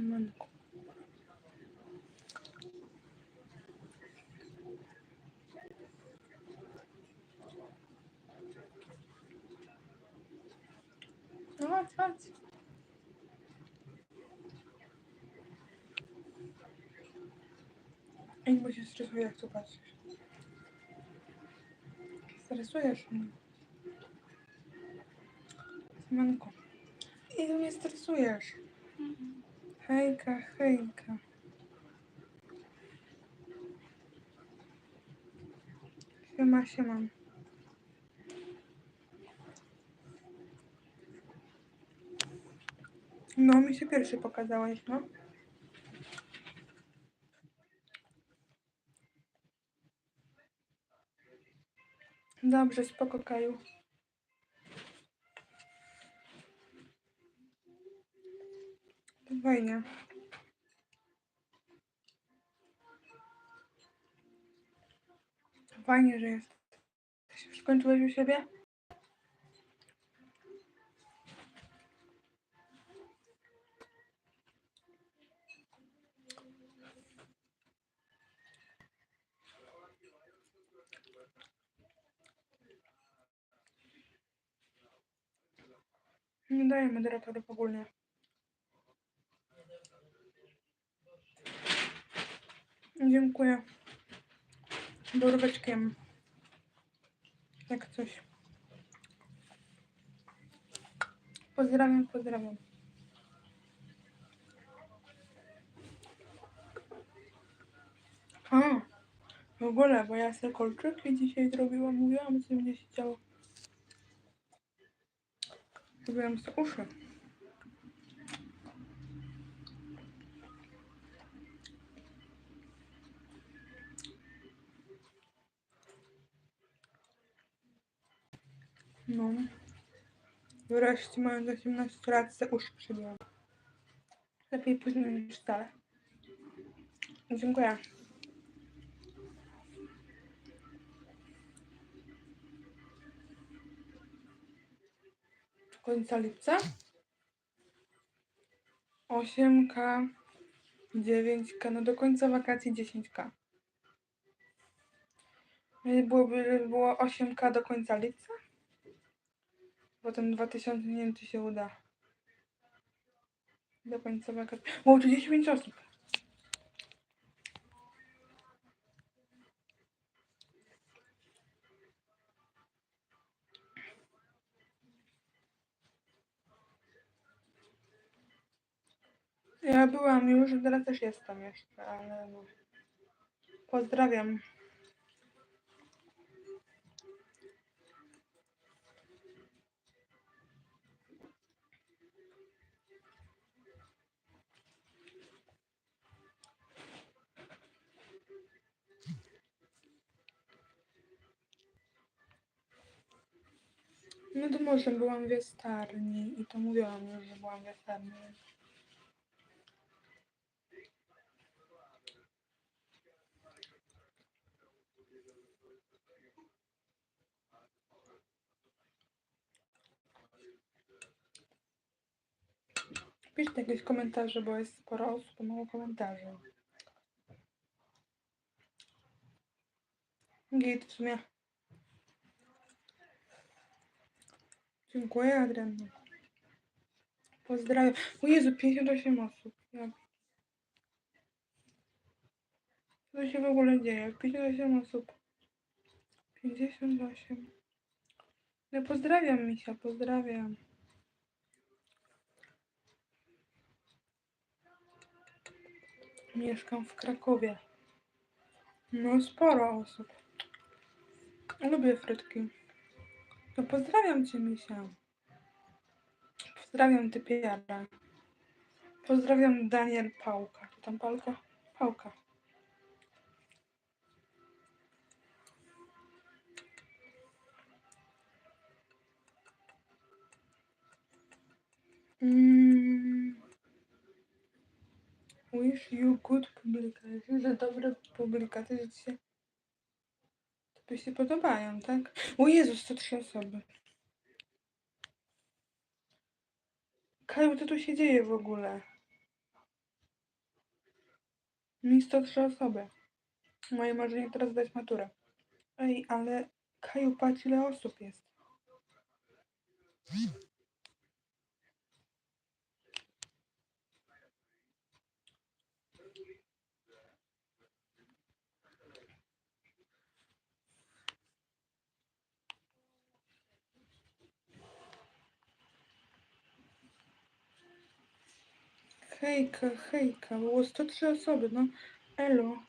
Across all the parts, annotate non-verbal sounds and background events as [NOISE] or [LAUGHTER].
No chodź, chodź. Ej, bo się stresuję, jak tu patrzysz. Stresujesz mnie. Siemanko. I mnie stresujesz. Hejka, hejka. Siema, siema. No, mi się pierwszy pokazałeś, no. Dobrze, spoko, Kaju. To fajnie. Fajnie, że jest. Skończyłeś u siebie? Nie daję Dziękuję. Borweczkiem. Jak coś. Pozdrawiam, pozdrawiam. A, w ogóle, bo ja sobie kolczyki dzisiaj zrobiłam, mówiłam, co mnie się działo. Zrobiłam sobie uszy. No. Wreszcie mając 18 lat se uszy przybiłam. Lepiej późno niż wcale. Dziękuję. końca lipca. 8K, 9K, no do końca wakacji 10K. Więc Byłoby, było 8K do końca lipca. Potem 2000, nie wiem czy się uda. Do końca wakacji. O, 35 osób. Ja byłam już, teraz też jestem jeszcze, ale no. Pozdrawiam. Może byłam w jastarni i to mówiłam już, że byłam w jastarni. Piszcie jakieś komentarze, bo jest sporo osób, mało komentarzy. Git w sumie. Dziękuję, Adrian. Pozdrawiam. O Jezu, 58 osób. Ja... Co się w ogóle dzieje? 58 osób. 58. No pozdrawiam, Misia, pozdrawiam. Mieszkam w Krakowie. No, sporo osób. Lubię frytki. To pozdrawiam cię, Misia. Pozdrawiam ty Piara. Pozdrawiam Daniel Pałka. Tam Pałka? Pałka. Mm. Wish you good publikacje, że dobre publikacje, że ci się tobie się podobają, tak? O Jezu, 103 osoby. Kaju, co tu się dzieje w ogóle? Mi 103 osoby. Moje marzenie teraz zdać maturę. Ej, ale Kaju, patrz ile osób jest. Hejka, hejka, było 103 osoby, no elo.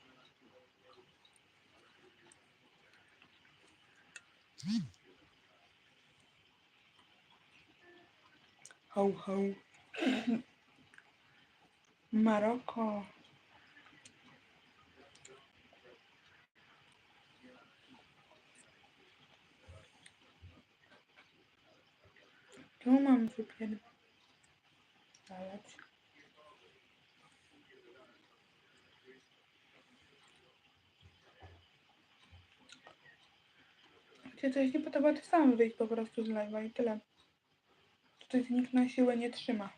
Ho, ho. [CLEARS THROAT] Maroko. Tu mam wypierdalać. Cię coś nie podoba, to sam wyjść po prostu z live'a i tyle. Tutaj nikt na siłę nie trzyma.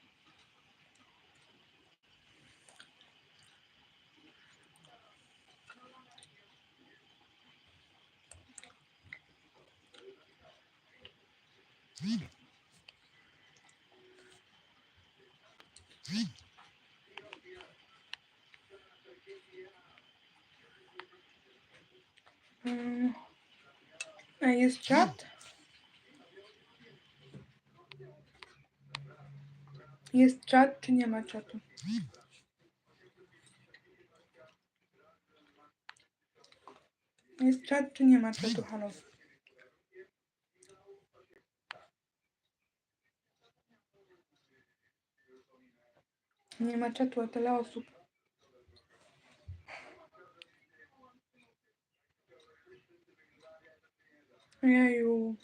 Mm. A jest czat? Jest czat, czy nie ma czatu? Jest czat, czy nie ma czatu? Halo. Nie ma czatu, a tyle osób. Jeju.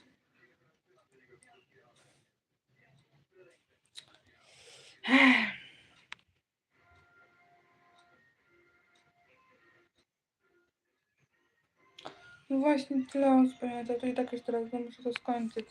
No właśnie, tyle ja to, to i tak już teraz no muszę to skończyć.